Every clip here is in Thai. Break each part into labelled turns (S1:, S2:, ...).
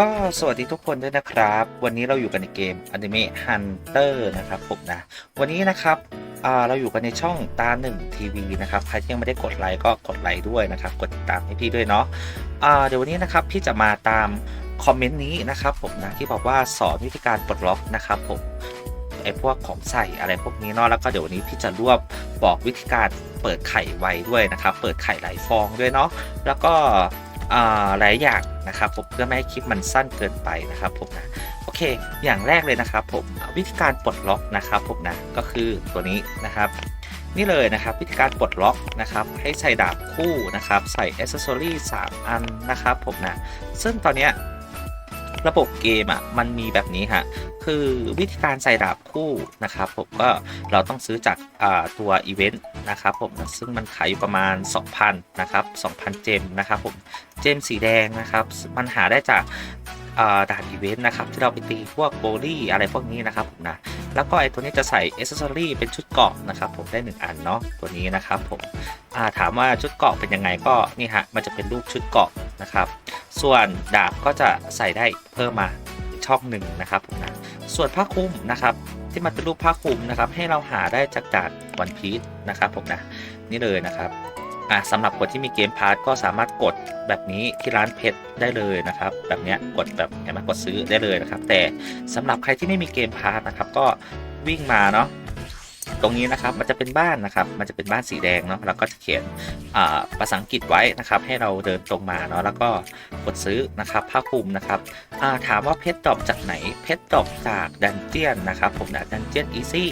S1: ก็สวัสดีทุกคนด้วยนะครับ วันนี้เราอยู่กันในเกม Anime Hunter นะครับผมนะ วันนี้นะครับเราอยู่กันในช่องตาหนึ่งทีวีนะครับ ใครที่ยังไม่ได้กดไลค์ก็กดไลค์ด้วยนะครับ กดติดตามให้พี่ด้วยเนาะเดี๋ยววันนี้นะครับพี่จะมาตามคอมเมนต์นี้นะครับผมนะที่บอกว่าสอนวิธีการปลดล็อกนะครับผมไอพวกของใส่อะไรพวกนี้เนาะแล้วก็เดี๋ยววันนี้พี่จะรวบบอกวิธีการเปิดไข่ไวด้วยนะครับ เปิดไข่หลายฟองด้วยเนาะแล้วก็ หลายอย่างนะครับผมเพื่อไม่ให้คลิปมันสั้นเกินไปนะครับผมนะโอเค อย่างแรกเลยนะครับผมวิธีการปลดล็อกนะครับผมนะก็คือตัวนี้นะครับนี่เลยนะครับวิธีการปลดล็อกนะครับให้ใส่ดาบคู่นะครับใส่อ c เซสซอรี่3อันนะครับผมนะซึ่งตอนเนี้ย ระบบเกมอะมันมีแบบนี้ฮะคือวิธีการใส่ดาบคู่นะครับผมก็เราต้องซื้อจากตัวอีเวนต์นะครับผมซึ่งมันขายอยู่ประมาณ 2,000นะครับ2,000 เจมนะครับผมเจมสีแดงนะครับมันหาได้จากด่านอีเวนต์นะครับที่เราไปตีพวกโบลี่อะไรพวกนี้นะครับผมนะแล้วก็ไอตัวนี้จะใส่เอเซอรี่เป็นชุดเกาะนะครับผมได้ 1 อันเนาะตัวนี้นะครับผมถามว่าชุดเกาะเป็นยังไงก็นี่ฮะมันจะเป็นรูปชุดเกาะนะครับ ส่วนดาบก็จะใส่ได้เพิ่มมาช่องหนึ่งนะครับผมนะส่วนผ้าคลุมนะครับ ที่มันเป็นรูปผ้าคลุมนะครับ ให้เราหาได้จากดานวันพีชนะครับผมนะนี่เลยนะครับอะสำหรับคนที่มีเกมพาร์ทก็สามารถกดแบบนี้ที่ร้านเพชรได้เลยนะครับ แบบเนี้ยกดแบบเห็นไหมกดซื้อได้เลยนะครับ แต่สำหรับใครที่ไม่มีเกมพาร์ทนะครับ ก็วิ่งมาเนาะ ตรงนี้นะครับมันจะเป็นบ้านนะครับมันจะเป็นบ้านสีแดงเนาะแล้วก็จะเขียนภาษาอังกฤษไว้นะครับ ให้เราเดินตรงมาเนาะแล้วก็กดซื้อนะครับผ้าคลุมนะครับถามว่าเพชรดอปจากไหนเพชรดอปจากดันเจียนนะครับผมนะดันเจียนอีซี่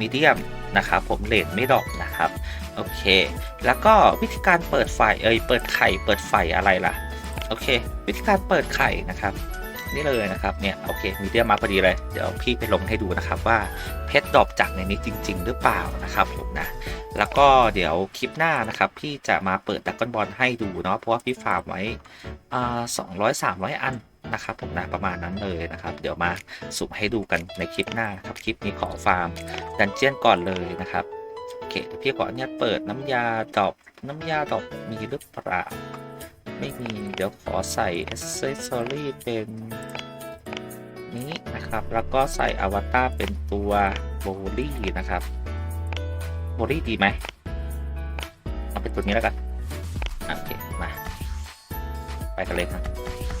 S1: มีเดียมนะครับผมเลนไม่ดอปนะครับโอเค แล้วก็วิธีการเปิดไฟเอ้ยเปิดไข่เปิดไฟอะไรล่ะโอเค วิธีการเปิดไข่นะครับ นี่เลยนะครับเนี่ยโอเคมีเดียมาพอดีเลย เดี๋ยวพี่ไปลงให้ดูนะครับว่าเพชรดรอปจากในนี้จริง ๆ หรือเปล่านะครับผมนะแล้วก็เดี๋ยวคลิปหน้านะครับ พี่จะมาเปิดดักกอนบอลให้ดูเนาะเพราะว่าพี่ฟาร์มไว้สองร้อยสามร้อยอันนะครับผมนะประมาณนั้นเลยนะครับ เดี๋ยวมาสุ่มให้ดูกันในคลิปหน้านะครับคลิปนี้ขอฟาร์มดันเจียนก่อนเลยนะครับโอเคพี่ขออนุญาตเปิดน้ำยาดอกน้ำยาดอกมีหรือเปล่า ไม่มี เดี๋ยวขอใส่ accessory เป็นนี้นะครับ แล้วก็ใส่อวตารเป็นตัวโบลี่นะครับ โบลี่ดีไหมเอาเป็นตัวนี้แล้วกันอะโอเคมา ไปกันเลยครับ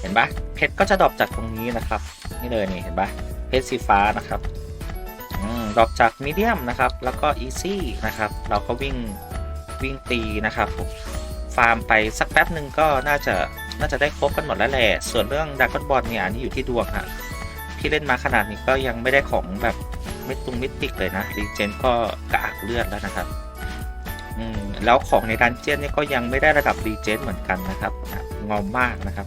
S1: เห็นปะเพชรก็จะดรอปจากตรงนี้นะครับ นี่เลยนี่เห็นปะเพชรสีฟ้านะครับดรอปจากมีเดียมนะครับ แล้วก็อีซี่นะครับ เราก็วิ่งวิ่งตีนะครับผม ฟาร์มไปสักแป๊บหนึ่งก็น่าจะน่าจะได้ครบกันหมดแล้วแหละส่วนเรื่องดากอนบอลเนี่ยอันนี้อยู่ที่ดวงฮะพี่เล่นมาขนาดนี้ก็ยังไม่ได้ของแบบไม่ตุงมิติกเลยนะรีเจนก็กระอักเลือดแล้วนะครับอืมแล้วของในดันเจียนเนี่ยก็ยังไม่ได้ระดับรีเจนเหมือนกันนะครับงอมมากนะครับ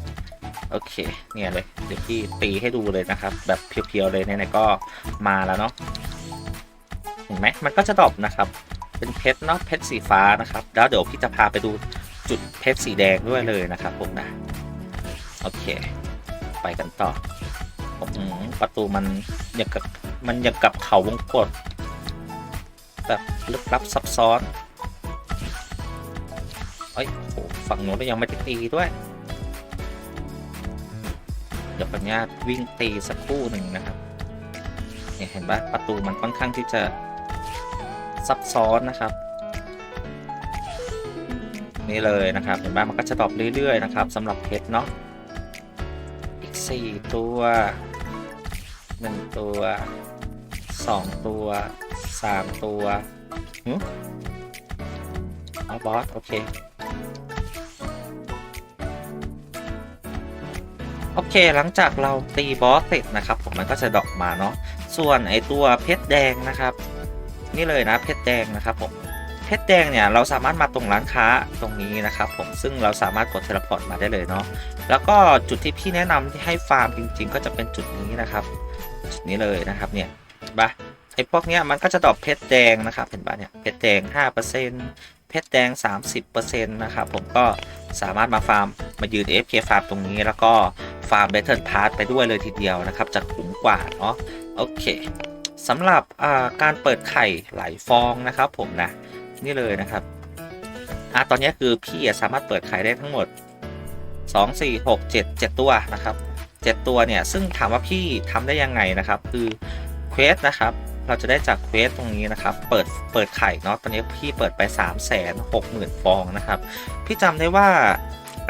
S1: โอเคเนี่ยเลยเดี๋ยวพี่ตีให้ดูเลยนะครับ แบบเพียวๆเลยไหนๆก็มาแล้วเนาะเห็นไหมมันก็จะดรอปนะครับ เป็นเพชรเนาะเพชรสีฟ้านะครับ แล้วเดี๋ยวพี่จะพาไปดู จุดเพชรสีแดงด้วยเลยนะครับผมนะ โอเค ไปกันต่ออืมประตูมันอยางกับมันอยางกับเขาวงกตแบบลึกลับซับซ้อนเอ้ยโหฝั่งโน้นก็ยังไม่ได้ตีด้วย เดี๋ยวปัญญาวิ่งตีสักครู่หนึ่งนะครับเนี่ยเห็นปะประตูมันค่อนข้างที่จะซับซ้อนนะครับ นี่เลยนะครับเห็นปะมันก็จะดรอปเรื่อยๆนะครับสำหรับเพชรเนาะอีก 4 ตัว 1 ตัว 2 ตัว 3 ตัวหึอ๋อบอส โอเคโอเค หลังจากเราตีบอสเสร็จนะครับ ผมมันก็จะดอกมาเนาะ ส่วนไอตัวเพชรแดงนะครับ นี่เลยนะเพชรแดงนะครับผม เพชรแดงเนี่ยเราสามารถมาตรงร้านค้าตรงนี้นะครับผมซึ่งเราสามารถกดเทเลพอร์ตมาได้เลยเนาะแล้วก็จุดที่พี่แนะนำที่ให้ฟาร์มจริง ๆ ก็จะเป็นจุดนี้นะครับจุดนี้เลยนะครับเนี่ยเห็นปะไอ้พวกเนี้ยมันก็จะดอปเพชรแดงนะครับเห็นปะเนี่ยเพชรแดง 5%เพชรแดง 30%นะครับผมก็สามารถมาฟาร์มมายืน AFK ฟาร์มตรงนี้แล้วก็ฟาร์ม Battle Pass ไปด้วยเลยทีเดียวนะครับจะคุ้มกว่าเนาะโอเคสำหรับการเปิดไข่หลายฟองนะครับผมนะ นี่เลยนะครับอะตอนนี้คือพี่สามารถเปิดไข่ได้ทั้งหมด 2 4 6 7 7 ตัวนะครับ 7 ตัวเนี่ย ซึ่งถามว่าพี่ทำได้ยังไงนะครับ คือเควสนะครับ เราจะได้จากเควสตรงนี้นะครับ เปิดเปิดไข่เนาะ ตอนนี้พี่เปิดไป 3 6 0 0 0 0 ฟองนะครับ พี่จำได้ว่า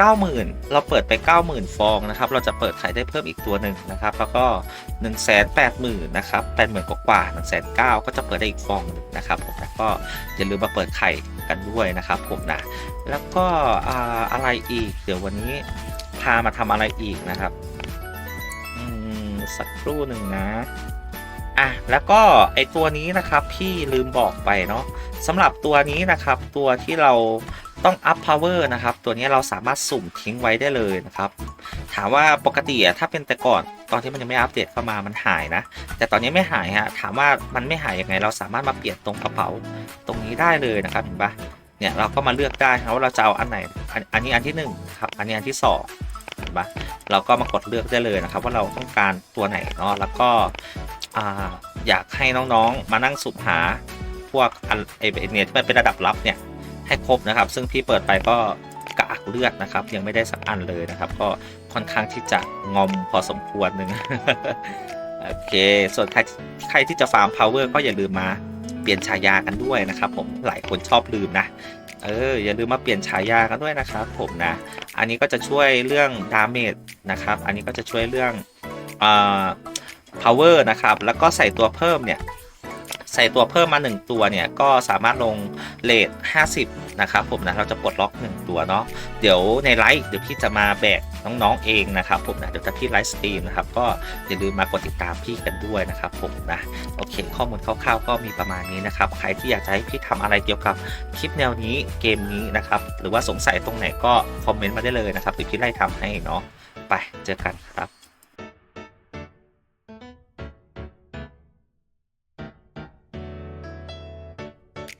S1: 90,000 เราเปิดไป 90,000 ฟองนะครับ เราจะเปิดไข่ได้เพิ่มอีกตัวหนึ่งนะครับ แล้วก็ 180,000นะครับ80,000กว่ากว่า1 9 0 0 0ก็จะเปิดได้อีกฟองนึงนะครับผมนะก็อย่าลืมมาเปิดไข่กันด้วยนะครับผมนะ แล้วก็อ่าอะไรอีก เดี๋ยววันนี้พามาทำอะไรอีกนะครับสักครู่หนึ่งนะอะแล้วก็ไอตัวนี้นะครับพี่ลืมบอกไปเนาะสำหรับตัวนี้นะครับตัวที่เรา ต้อง up power นะครับ ตัวนี้เราสามารถสุ่มทิ้งไว้ได้เลยนะครับ ถามว่าปกติอะถ้าเป็นแต่ก่อนตอนที่มันยังไม่อัปเดตเข้ามามันหายนะ แต่ตอนนี้ไม่หายฮะถามว่ามันไม่หายยังไง เราสามารถมาเปลี่ยนตรงกระเป๋าตรงนี้ได้เลยนะครับเห็นปะเนี่ยเราก็มาเลือกได้ครับว่าเราจะเอาอันไหนอันนี้อันที่หนึ่งครับอันนี้อันที่สองเห็นปะเราก็มากดเลือกได้เลยนะครับ ว่าเราต้องการตัวไหนเนาะแล้วก็อ่าอยากให้น้องๆ มานั่งสุ่มหาพวกอันไอเนี่ยที่มันเป็นระดับลับเนี่ย ให้ครบนะครับ ซึ่งพี่เปิดไปก็กากเลือดนะครับ ยังไม่ได้สักอันเลยนะครับ ก็ค่อนข้างที่จะงอมพอสมควรหนึ่งโอเค ส่วนใครใครที่จะฟาร์ม power ก็อย่าลืมมาเปลี่ยนฉายากันด้วยนะครับผมหลายคนชอบลืมนะเอออย่าลืมมาเปลี่ยนฉายากันด้วยนะครับผมนะ อันนี้ก็จะช่วยเรื่องดาเมจนะครับ อันนี้ก็จะช่วยเรื่องอ่า power นะครับ แล้วก็ใส่ตัวเพิ่มเนี่ย ใส่ตัวเพิ่มมา 1 ตัวเนี่ยก็สามารถลงเลท50 นะครับผมนะเราจะปลดล็อก 1 ตัวเนาะเดี๋ยวในไลฟ์เดี๋ยวพี่จะมาแบกน้องๆเองนะครับผมนะเดี๋ยวจะพี่ไลฟ์สตรีมนะครับก็อย่าลืมมากดติดตามพี่กันด้วยนะครับผมนะโอเคข้อมูลคร่าวๆ ก็มีประมาณนี้นะครับใครที่อยากจะให้พี่ทำอะไรเกี่ยวกับคลิปแนวนี้เกมนี้นะครับหรือว่าสงสัยตรงไหนก็คอมเมนต์มาได้เลยนะครับเดี๋ยวพี่ไล่ทำให้เนาะไปเจอกันครับ